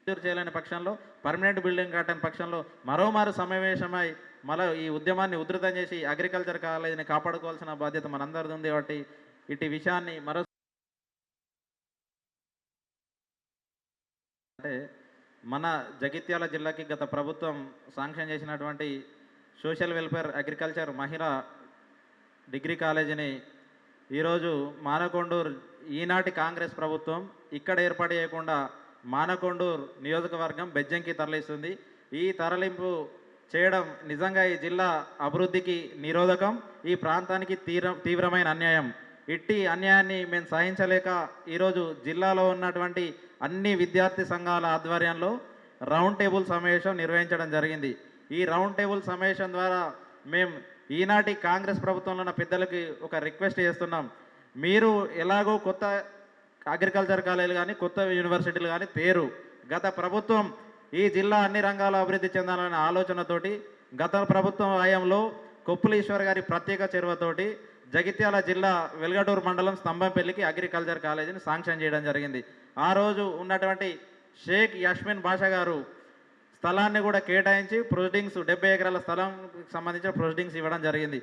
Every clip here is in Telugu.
మంజూరు చేయలేని పక్షంలో పర్మనెంట్ బిల్డింగ్ కట్టని పక్షంలో మరోమారు సమావేశమై మళ్ళీ ఈ ఉద్యమాన్ని ఉధృతం చేసి అగ్రికల్చర్ కాలేజీని కాపాడుకోవాల్సిన బాధ్యత మనందరిది ఉంది కాబట్టి ఇటు విషయాన్ని మరో అంటే మన జగిత్యాల జిల్లాకి గత ప్రభుత్వం శాంక్షన్ చేసినటువంటి సోషల్ వెల్ఫేర్ అగ్రికల్చర్ మహిళా డిగ్రీ కాలేజీని ఈరోజు మానకొండూరు ఈనాటి కాంగ్రెస్ ప్రభుత్వం ఇక్కడ ఏర్పాటు చేయకుండా మానకొండూరు నియోజకవర్గం బెజ్జంకి తరలిస్తుంది. ఈ తరలింపు చేయడం నిజంగా ఈ జిల్లా అభివృద్ధికి నిరోధకం ఈ ప్రాంతానికి తీవ్ర తీవ్రమైన అన్యాయం. ఇట్టి అన్యాయాన్ని మేము సహించలేక ఈరోజు జిల్లాలో ఉన్నటువంటి అన్ని విద్యార్థి సంఘాల ఆధ్వర్యంలో రౌండ్ టేబుల్ సమావేశం నిర్వహించడం జరిగింది. ఈ రౌండ్ టేబుల్ సమావేశం ద్వారా మేము ఈనాటి కాంగ్రెస్ ప్రభుత్వంలో ఉన్న పెద్దలకి ఒక రిక్వెస్ట్ చేస్తున్నాం. మీరు ఎలాగో కొత్త అగ్రికల్చర్ కాలేజీలు కానీ కొత్త యూనివర్సిటీలు కానీ పేరు గత ప్రభుత్వం ఈ జిల్లా అన్ని రంగాల్లో అభివృద్ధి చెందాలనే ఆలోచనతోటి గత ప్రభుత్వం హయాంలో కొప్పులేశ్వర్ గారి ప్రత్యేక చెరువతోటి జగిత్యాల జిల్లా వెల్గటూరు మండలం స్తంభంపల్లికి అగ్రికల్చర్ కాలేజీని శాంక్షన్ చేయడం జరిగింది. ఆ రోజు ఉన్నటువంటి షేక్ యష్మిన్ బాషా గారు స్థలాన్ని కూడా కేటాయించి ప్రొసీడింగ్స్ డెబ్బై ఎకరాల స్థలం సంబంధించిన ప్రొసీడింగ్స్ ఇవ్వడం జరిగింది.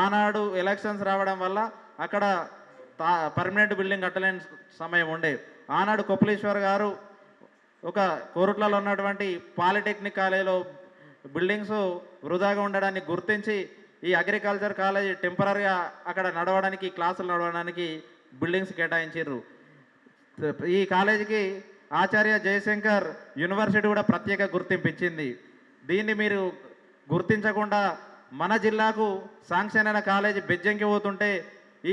ఆనాడు ఎలక్షన్స్ రావడం వల్ల అక్కడ పర్మనెంట్ బిల్డింగ్ కట్టలేని సమయం ఉండే ఆనాడు కొప్పలేశ్వర్ గారు ఒక కోరుట్లలో ఉన్నటువంటి పాలిటెక్నిక్ కాలేజీలో బిల్డింగ్స్ వృధాగా ఉండడాన్ని గుర్తించి ఈ అగ్రికల్చర్ కాలేజీ టెంపరీగా అక్కడ నడవడానికి క్లాసులు నడవడానికి బిల్డింగ్స్ కేటాయించారు ఈ కాలేజీకి ఆచార్య జయశంకర్ యూనివర్సిటీ కూడా ప్రత్యేక గుర్తింపు ఇచ్చింది దీన్ని మీరు గుర్తించకుండా మన జిల్లాకు శాంక్షన్ అయిన కాలేజీ బెజ్జంకి పోతుంటే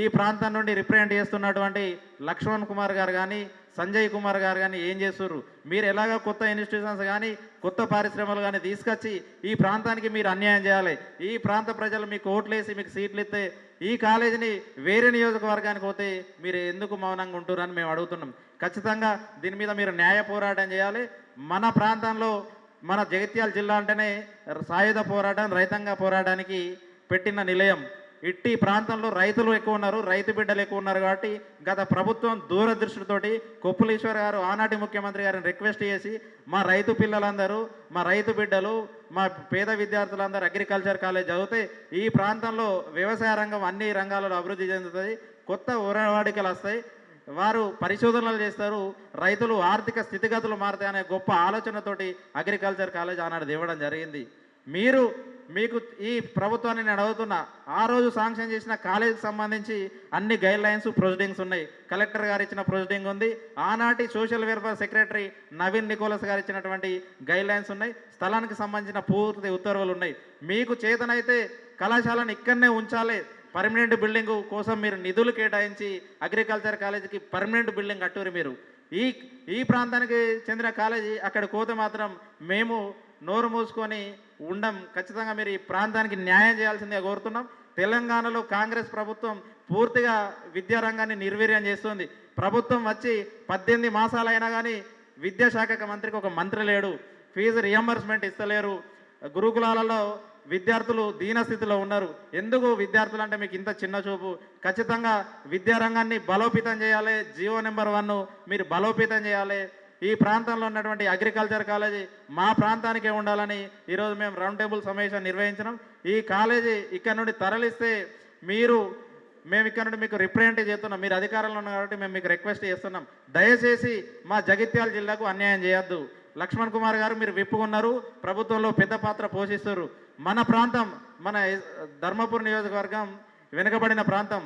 ఈ ప్రాంతం నుండి రిప్రజెంట్ చేస్తున్నటువంటి లక్ష్మణ్ కుమార్ గారు కానీ సంజయ్ కుమార్ గారు కానీ ఏం చేస్తుర్రు? మీరు ఎలాగ కొత్త ఇన్స్టిట్యూషన్స్ కానీ కొత్త పరిశ్రమలు కానీ తీసుకొచ్చి ఈ ప్రాంతానికి మీరు అన్యాయం చేయాలి. ఈ ప్రాంత ప్రజలు మీకు ఓట్లేసి మీకు సీట్లు ఇస్తే ఈ కాలేజీని వేరే నియోజకవర్గానికి పోతే మీరు ఎందుకు మౌనంగా ఉంటురని మేము అడుగుతున్నాం. ఖచ్చితంగా దీని మీద మీరు న్యాయ పోరాటం చేయాలి. మన ప్రాంతంలో మన జగిత్యాల జిల్లా అంటేనే సాయుధ పోరాటం రైతాంగ పోరాటానికి పెట్టిన నిలయం. ఇట్టి ప్రాంతంలో రైతులు ఎక్కువ ఉన్నారు రైతు బిడ్డలు ఎక్కువ ఉన్నారు కాబట్టి గత ప్రభుత్వం దూరదృష్టితోటి కొప్పులేశ్వర్ గారు ఆనాటి ముఖ్యమంత్రి గారిని రిక్వెస్ట్ చేసి మా రైతు పిల్లలందరూ మా రైతు బిడ్డలు మా పేద విద్యార్థులందరూ అగ్రికల్చర్ కాలేజ్ చదివితే ఈ ప్రాంతంలో వ్యవసాయ రంగం అన్ని రంగాలలో అభివృద్ధి చెందుతుంది కొత్త ఉరవాడికలు వస్తాయి వారు పరిశోధనలు చేస్తారు రైతులు ఆర్థిక స్థితిగతులు మారుతాయి అనే గొప్ప ఆలోచనతోటి అగ్రికల్చర్ కాలేజ్ ఆనాడు ఇవ్వడం జరిగింది. మీరు మీకు ఈ ప్రభుత్వాన్ని నేను అడుగుతున్నా ఆ రోజు శాంక్షన్ చేసిన కాలేజీకి సంబంధించి అన్ని గైడ్ లైన్స్ ప్రొసీడింగ్స్ ఉన్నాయి. కలెక్టర్ గారు ఇచ్చిన ప్రొసీడింగ్ ఉంది. ఆనాటి social welfare secretary Naveen Nicholas గారు ఇచ్చినటువంటి గైడ్ లైన్స్ ఉన్నాయి. స్థలానికి సంబంధించిన పూర్తి ఉత్తర్వులు ఉన్నాయి. మీకు చేతనైతే కళాశాలను ఇక్కడనే ఉంచాలి. పర్మనెంట్ బిల్డింగ్ కోసం మీరు నిధులు కేటాయించి అగ్రికల్చర్ కాలేజీకి పర్మనెంట్ బిల్డింగ్ కట్టురు మీరు. ఈ ఈ ప్రాంతానికి చెందిన కాలేజీ అక్కడ కోతే మాత్రం మేము నోరు మూసుకొని ఉండం. ఖచ్చితంగా మీరు ఈ ప్రాంతానికి న్యాయం చేయాల్సిందిగా కోరుతున్నాం. తెలంగాణలో కాంగ్రెస్ ప్రభుత్వం పూర్తిగా విద్యారంగాన్ని నిర్వీర్యం చేస్తుంది. ప్రభుత్వం వచ్చి పద్దెనిమిది మాసాలైనా కానీ విద్యాశాఖ మంత్రికి ఒక మంత్రి లేడు. ఫీజు రియంబర్స్మెంట్ ఇస్తలేరు. గురుకులాలలో విద్యార్థులు దీనస్థితిలో ఉన్నారు. ఎందుకు విద్యార్థులు అంటే మీకు ఇంత చిన్న చూపు? ఖచ్చితంగా విద్యారంగాన్ని బలోపేతం చేయాలి. జియో నెంబర్ వన్ మీరు బలోపేతం చేయాలి. ఈ ప్రాంతంలో ఉన్నటువంటి అగ్రికల్చర్ కాలేజీ మా ప్రాంతానికే ఉండాలని ఈరోజు మేము రౌండ్ టేబుల్ సమావేశం నిర్వహించినాం. ఈ కాలేజీ ఇక్కడ నుండి తరలిస్తే మీరు మేము ఇక్కడ నుండి మీకు రిప్రజెంట్ చేస్తున్నాం. మీరు అధికారంలో ఉన్నారు కాబట్టి మేము మీకు రిక్వెస్ట్ చేస్తున్నాం. దయచేసి మా జగిత్యాల జిల్లాకు అన్యాయం చేయొద్దు. లక్ష్మణ్ కుమార్ గారు మీరు విప్పుకున్నారు. ప్రభుత్వంలో పెద్ద పాత్ర పోషిస్తారు. మన ప్రాంతం మన ధర్మపురి నియోజకవర్గం వెనుకబడిన ప్రాంతం.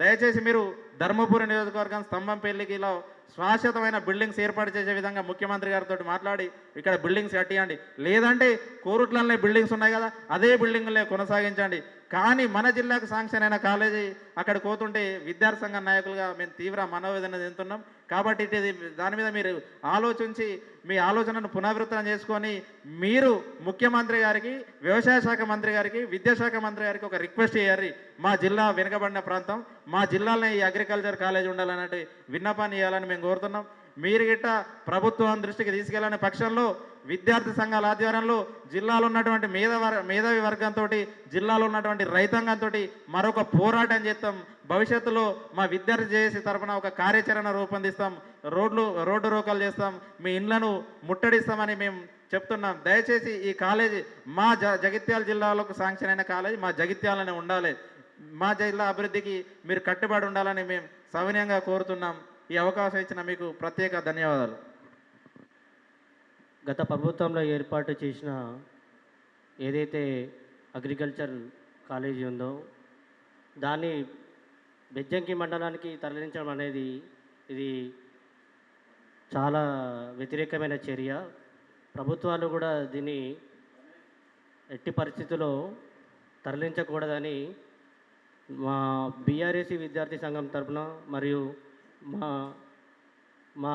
దయచేసి మీరు ధర్మపురి నియోజకవర్గం స్తంభంపల్లికిలో శాశ్వతమైన బిల్డింగ్స్ ఏర్పాటు చేసే విధంగా ముఖ్యమంత్రి గారితో మాట్లాడి ఇక్కడ బిల్డింగ్స్ కట్టియండి. లేదంటే కోరుట్లనే బిల్డింగ్స్ ఉన్నాయి కదా అదే బిల్డింగ్లే కొనసాగించండి. కానీ మన జిల్లాకు శాంక్షన్ అయిన కాలేజీ అక్కడ పోతుంటే విద్యార్థి సంఘ నాయకులుగా మేము తీవ్ర మనోవేదన చెందుతున్నాం. కాబట్టి ఇది దాని మీద మీరు ఆలోచించి మీ ఆలోచనను పునరావృతం చేసుకొని మీరు ముఖ్యమంత్రి గారికి వ్యవసాయ శాఖ మంత్రి గారికి విద్యాశాఖ మంత్రి గారికి ఒక రిక్వెస్ట్ చేయాలి. మా జిల్లా వెనుకబడిన ప్రాంతం మా జిల్లాలోనే ఈ అగ్రికల్చర్ కాలేజ్ ఉండాలన్నట్టు విన్నపాన్ని చేయాలని మేము కోరుతున్నాం. మీరు గిట్ట ప్రభుత్వం దృష్టికి తీసుకెళ్ళని పక్షంలో విద్యార్థి సంఘాల ఆధ్వర్యంలో జిల్లాలో ఉన్నటువంటి మేధవర్ మేధావి వర్గంతో జిల్లాలో ఉన్నటువంటి రైతాంగంతో మరొక పోరాటం చేస్తాం. భవిష్యత్తులో మా విద్యార్థి చేసి తరఫున ఒక కార్యాచరణ రూపొందిస్తాం. రోడ్లు రోడ్డు రోకాలు చేస్తాం. మీ ఇండ్లను ముట్టడిస్తామని మేము చెప్తున్నాం. దయచేసి ఈ కాలేజీ మా జ జగిత్యాల జిల్లాలకు శాంక్షన్ అయిన కాలేజీ మా జగిత్యాలనే ఉండాలి. మా జిల్లా అభివృద్ధికి మీరు కట్టుబడి ఉండాలని మేము సవినయంగా కోరుతున్నాం. ఈ అవకాశం ఇచ్చిన మీకు ప్రత్యేక ధన్యవాదాలు. గత ప్రభుత్వంలో ఏర్పాటు చేసిన ఏదైతే అగ్రికల్చర్ కాలేజీ ఉందో దాన్ని బెజ్జంకి మండలానికి తరలించడం అనేది ఇది చాలా వ్యతిరేకమైన చర్య. ప్రభుత్వాలు కూడా దీన్ని ఎట్టి పరిస్థితుల్లో తరలించకూడదని మా బీఆర్ఏసీ విద్యార్థి సంఘం తరఫున మరియు మా మా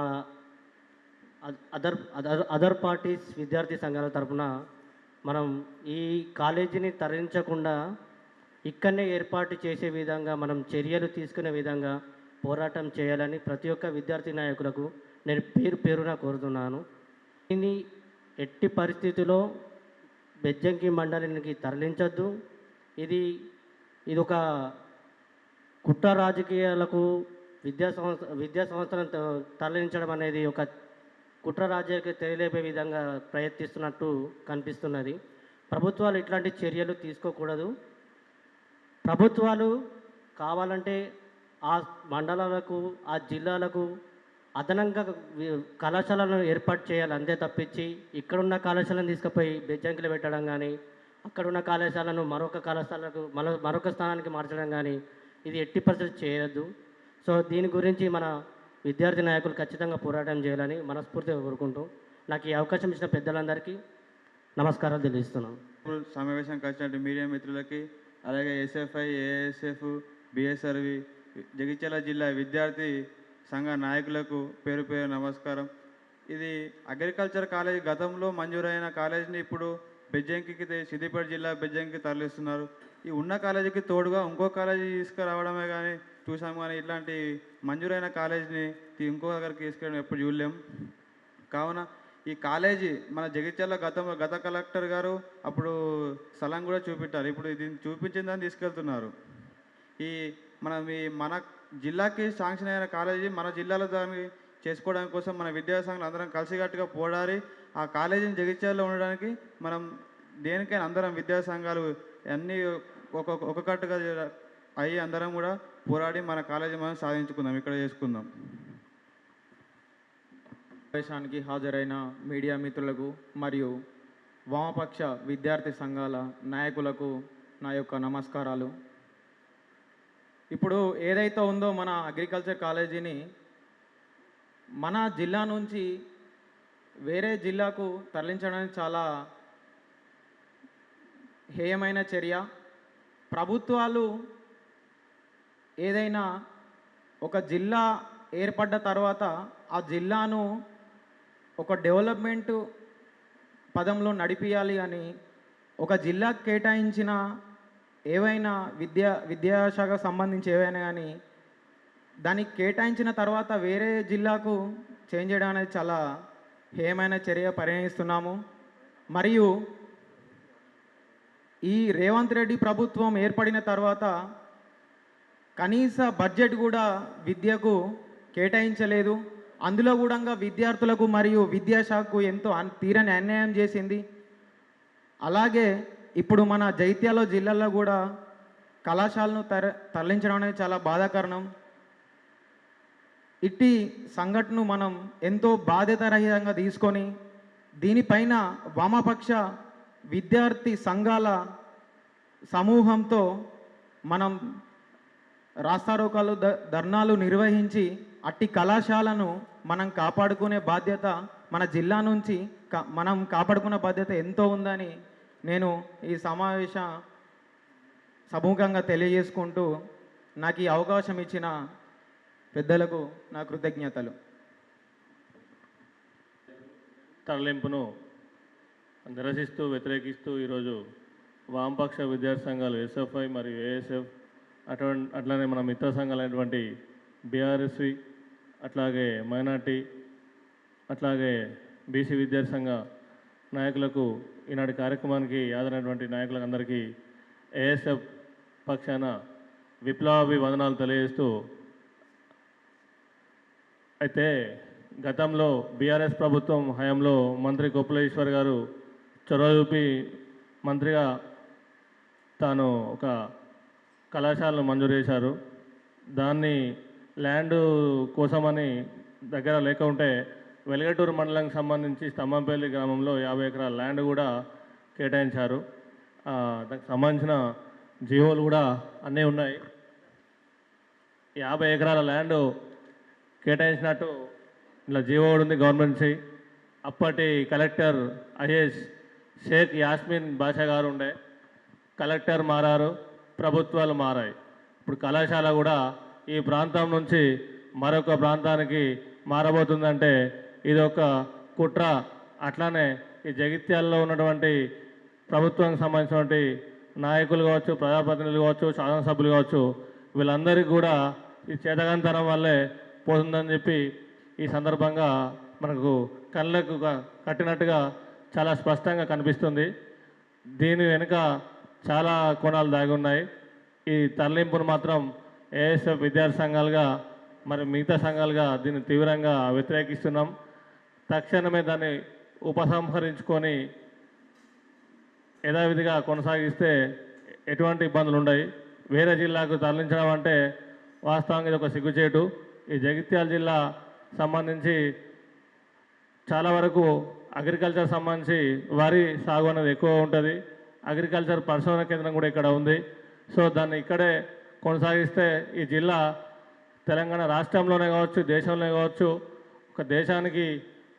అదర్ అదర్ అదర్ పార్టీస్ విద్యార్థి సంఘాల తరపున మనం ఈ కాలేజీని తరలించకుండా ఇక్కడనే ఏర్పాటు చేసే విధంగా మనం చర్యలు తీసుకునే విధంగా పోరాటం చేయాలని ప్రతి ఒక్క విద్యార్థి నాయకులకు నేను పేరు పేరున కోరుతున్నాను. దీన్ని ఎట్టి పరిస్థితిలో బెజ్జంకి మండలినికి తరలించద్దు. ఇది ఇది ఒక కుట్ర రాజకీయాలకు విద్యా సంస్థ విద్యా సంస్థలను త- తరలించడం అనేది ఒక కుట్ర రాజ్యాలకు తెలియలేపే విధంగా ప్రయత్నిస్తున్నట్టు కనిపిస్తున్నది. ప్రభుత్వాలు ఇట్లాంటి చర్యలు తీసుకోకూడదు. ప్రభుత్వాలు కావాలంటే ఆ మండలాలకు ఆ జిల్లాలకు అదనంగా కళాశాలను ఏర్పాటు చేయాలి అంతే తప్పించి ఇక్కడున్న కళాశాలను తీసుకుపోయి బెజ్జంకిలు పెట్టడం కానీ అక్కడున్న కళాశాలను మరొక కళాశాలకు మరో మరొక స్థానానికి మార్చడం కానీ ఇది ఎట్టి పరిస్థితి చేయొద్దు. సో దీని గురించి మన విద్యార్థి నాయకులు ఖచ్చితంగా పోరాటం చేయాలని మనస్ఫూర్తిగా కోరుకుంటూ నాకు ఈ అవకాశం ఇచ్చిన పెద్దలందరికీ నమస్కారాలు తెలియజేస్తున్నాను. సమావేశం సమావేశానికి వచ్చినట్టు మీడియా మిత్రులకి అలాగే ఎస్ఎఫ్ఐ ఏఎస్ఎఫ్ బిఎస్ఆర్వి జగిత్యాల జిల్లా విద్యార్థి సంఘ నాయకులకు పేరు పేరు నమస్కారం. ఇది అగ్రికల్చర్ కాలేజ్ గతంలో మంజూరైన కాలేజీని ఇప్పుడు బెజ్జంకి సిద్దిపేట జిల్లా బెజ్జంకి తరలిస్తున్నారు. ఈ ఉన్న కాలేజీకి తోడుగా ఇంకో కాలేజీ తీసుకురావడమే కానీ చూసాం కానీ ఇట్లాంటి మంజూరైన కాలేజీని ఇంకో దగ్గరికి తీసుకెళ్ళడం ఎప్పుడు చూడలేం. కావున ఈ కాలేజీ మన జగిత్యాల గతంలో గత కలెక్టర్ గారు అప్పుడు స్థలం కూడా చూపెట్టారు. ఇప్పుడు దీన్ని చూపించిందని తీసుకెళ్తున్నారు. ఈ మన ఈ మన జిల్లాకి శాంక్షన్ అయిన కాలేజీ మన జిల్లాలో దాన్ని చేసుకోవడానికి కోసం మన విద్యాసంఘాలు అందరం కలిసికట్టుగా పోరాడి ఆ కాలేజీని జగిత్యాలలో ఉండడానికి మనం దేనికైనా అందరం విద్యాసంఘాలు అన్నీ ఒక్కొక్క అవి అందరం కూడా పోరాడి మన కాలేజీ మనం సాధించుకుందాం ఇక్కడ చేసుకుందాం. సమావేశానికి హాజరైన మీడియా మిత్రులకు మరియు వామపక్ష విద్యార్థి సంఘాల నాయకులకు నా యొక్క నమస్కారాలు. ఇప్పుడు ఏదైతే ఉందో మన అగ్రికల్చర్ కాలేజీని మన జిల్లా నుంచి వేరే జిల్లాకు తరలించడానికి చాలా హేయమైన చర్య. ప్రభుత్వాలు ఏదైనా ఒక జిల్లా ఏర్పడ్డ తర్వాత ఆ జిల్లాను ఒక డెవలప్మెంట్ పదంలో నడిపియాలి అని ఒక జిల్లాకు కేటాయించిన ఏవైనా విద్యా విద్యాశాఖకు సంబంధించి ఏవైనా కానీ దానికి కేటాయించిన తర్వాత వేరే జిల్లాకు చేంజ్ చేయడం అనేది చాలా హేమైన చర్య పరిగణిస్తున్నాము. మరియు ఈ రేవంత్ రెడ్డి ప్రభుత్వం ఏర్పడిన తర్వాత కనీస బడ్జెట్ కూడా విద్యకు కేటాయించలేదు. అందులో కూడా విద్యార్థులకు మరియు విద్యాశాఖకు ఎంతో తీరని అన్యాయం చేసింది. అలాగే ఇప్పుడు మన జైత్యాల జిల్లాలో కూడా కళాశాలను తర తరలించడం అనేది చాలా బాధాకరణం. ఇట్టి సంఘటనను మనం ఎంతో బాధ్యతారహితంగా తీసుకొని దీనిపైన వామపక్ష విద్యార్థి సంఘాల సమూహంతో మనం రాస్తారోకాలు ద ధర్నాలు నిర్వహించి అట్టి కళాశాలను మనం కాపాడుకునే బాధ్యత మన జిల్లా నుంచి కా- మనం కాపాడుకునే బాధ్యత ఎంతో ఉందని నేను ఈ సమావేశ సముఖంగా తెలియజేసుకుంటూ నాకు ఈ అవకాశం ఇచ్చిన పెద్దలకు నా కృతజ్ఞతలు. తరలింపును నిరసిస్తూ వ్యతిరేకిస్తూ ఈరోజు వామపక్ష విద్యార్థి సంఘాలు ఎస్ఎఫ్ఐ మరియు ఏఎస్ఎఫ్ అటువంటి అట్లానే మన మిత్ర సంఘాలైనటువంటి బీఆర్ఎస్వి అట్లాగే మైనార్టీ అట్లాగే బీసీ విద్యార్థి సంఘ నాయకులకు ఈనాటి కార్యక్రమానికి హాజరైనటువంటి నాయకులకు అందరికీ ఏఎస్ఎఫ్ పక్షాన విప్లవాభివందనాలు తెలియజేస్తూ అయితే గతంలో బీఆర్ఎస్ ప్రభుత్వం హయాంలో మంత్రి కొప్పులేశ్వర్ గారు చొరవ చూపి మంత్రిగా తాను ఒక కళాశాలను మంజూరు చేశారు. దాన్ని ల్యాండ్ కోసమని దగ్గర లేక ఉంటే వెలగటూరు మండలానికి సంబంధించి స్తంభంపల్లి గ్రామంలో యాభై ఎకరాల ల్యాండ్ కూడా కేటాయించారు. దానికి సంబంధించిన జీవోలు కూడా అన్నీ ఉన్నాయి. యాభై ఎకరాల ల్యాండ్ కేటాయించినట్టు ఇలా జీవో కూడా ఉంది గవర్నమెంట్ అప్పటి కలెక్టర్ ఐఏఎస్ షేక్ యాస్మిన్ బాషా గారు ఉండే. కలెక్టర్ మారారు. ప్రభుత్వాలు మారాయి. ఇప్పుడు కళాశాల కూడా ఈ ప్రాంతం నుంచి మరొక ప్రాంతానికి మారబోతుందంటే ఇది ఒక కుట్ర. అట్లానే ఈ జగిత్యాలలో ఉన్నటువంటి ప్రభుత్వానికి సంబంధించినటువంటి నాయకులు కావచ్చు ప్రజాప్రతినిధులు కావచ్చు శాసనసభ్యులు కావచ్చు వీళ్ళందరికీ కూడా ఈ చేతగంతరం వల్లే పోతుందని చెప్పి ఈ సందర్భంగా మనకు కళ్ళకు కట్టినట్టుగా చాలా స్పష్టంగా కనిపిస్తుంది. దీని వెనుక చాలా కోణాలు దాగి ఉన్నాయి. ఈ తరలింపును మాత్రం ఏఎస్ఎఫ్ విద్యార్థి సంఘాలుగా మరి మిగతా సంఘాలుగా దీన్ని తీవ్రంగా వ్యతిరేకిస్తున్నాం. తక్షణమే దాన్ని ఉపసంహరించుకొని యథావిధిగా కొనసాగిస్తే ఎటువంటి ఇబ్బందులు ఉండవు వేరే జిల్లాకు తరలించడం అంటే వాస్తవంగా ఇది ఒక సిగ్గుచేటు. ఈ జగిత్యాల జిల్లా సంబంధించి చాలా వరకు అగ్రికల్చర్ సంబంధించి వరి సాగు అనేది ఎక్కువ ఉంటుంది. అగ్రికల్చర్ పరిశోధన కేంద్రం కూడా ఇక్కడ ఉంది. సో దాన్ని ఇక్కడే కొనసాగిస్తే ఈ జిల్లా తెలంగాణ రాష్ట్రంలోనే కావచ్చు దేశంలోనే కావచ్చు ఒక దేశానికి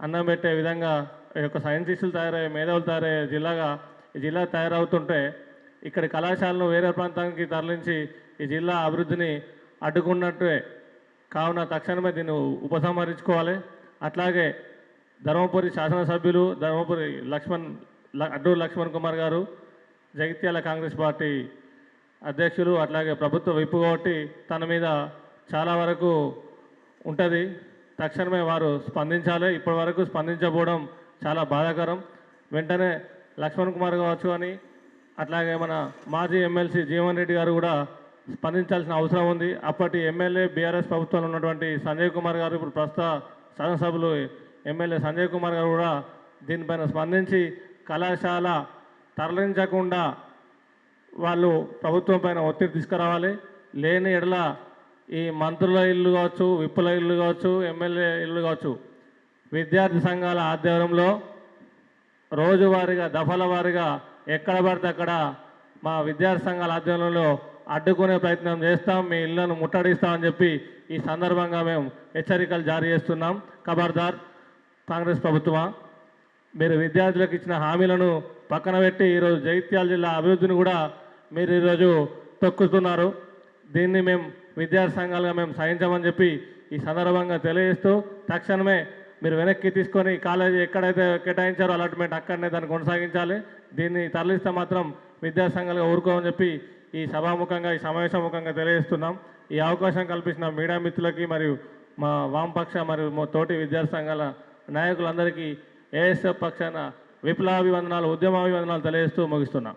అన్నం పెట్టే విధంగా ఈ యొక్క సైంటిస్టులు తయారయ్యే మేధావులు తయారయ్యే జిల్లాగా ఈ జిల్లా తయారవుతుంటే ఇక్కడ కళాశాలను వేరే ప్రాంతానికి తరలించి ఈ జిల్లా అభివృద్ధిని అడ్డుకున్నట్టే కావున తక్షణమే దీన్ని ఉపసంహరించుకోవాలి. అట్లాగే ధర్మపురి శాసనసభ్యులు ధర్మపురి లక్ష్మణ్ ల- అడ్డూరు లక్ష్మణ్ కుమార్ గారు జగిత్యాల కాంగ్రెస్ పార్టీ అధ్యక్షులు అట్లాగే ప్రభుత్వ విప్పు కాబట్టి తన మీద చాలా వరకు ఉంటుంది. తక్షణమే వారు స్పందించాలి. ఇప్పటి వరకు స్పందించకపోవడం చాలా బాధాకరం. వెంటనే లక్ష్మణ్ కుమార్ కావచ్చు అని అట్లాగే మన మాజీ ఎమ్మెల్సీ జీవన్ రెడ్డి గారు కూడా స్పందించాల్సిన అవసరం ఉంది. అప్పటి ఎమ్మెల్యే బీఆర్ఎస్ ప్రభుత్వంలో ఉన్నటువంటి సంజయ్ కుమార్ గారు ఇప్పుడు ప్రస్తుత శాసనసభ్యులు ఎమ్మెల్యే సంజయ్ కుమార్ గారు కూడా దీనిపైన స్పందించి కళాశాల తరలించకుండా వాళ్ళు ప్రభుత్వం పైన ఒత్తిడి తీసుకురావాలి. లేని ఎడల ఈ మంత్రుల ఇల్లు కావచ్చు విప్పుల ఇల్లు కావచ్చు ఎమ్మెల్యే ఇల్లు కావచ్చు విద్యార్థి సంఘాల ఆధ్వర్యంలో రోజువారీగా దఫల వారీగా ఎక్కడ పడితే అక్కడ మా విద్యార్థి సంఘాల ఆధ్వర్యంలో అడ్డుకునే ప్రయత్నం చేస్తాం. మీ ఇళ్ళను ముట్టడిస్తామని చెప్పి ఈ సందర్భంగా మేము హెచ్చరికలు జారీ చేస్తున్నాం. ఖబర్దార్ కాంగ్రెస్ ప్రభుత్వమా? మీరు విద్యార్థులకు ఇచ్చిన హామీలను పక్కన పెట్టి ఈరోజు జగిత్యాల జిల్లా అభివృద్ధిని కూడా మీరు ఈరోజు తొక్కుతున్నారు. దీన్ని మేము విద్యార్థి సంఘాలుగా మేము సహించమని చెప్పి ఈ సందర్భంగా తెలియజేస్తూ తక్షణమే మీరు వెనక్కి తీసుకొని కాలేజీ ఎక్కడైతే కేటాయించారో అలాట్మెంట్ అక్కడనే దాన్ని కొనసాగించాలి. దీన్ని తరలిస్తే మాత్రం విద్యార్థి సంఘాలుగా ఊరుకోమని చెప్పి ఈ సభాముఖంగా ఈ సమావేశముఖంగా తెలియజేస్తున్నాం. ఈ అవకాశం కల్పించిన మీడియా మిత్రులకి మరియు మా వామపక్ష మరియు మా తోటి విద్యార్థి సంఘాల నాయకులందరికీ ఏఎస్ఎఫ్ పక్షాన విప్లవాభివందనాలు ఉద్యమాభివందనాలు తెలియజేస్తూ ముగిస్తున్నాం.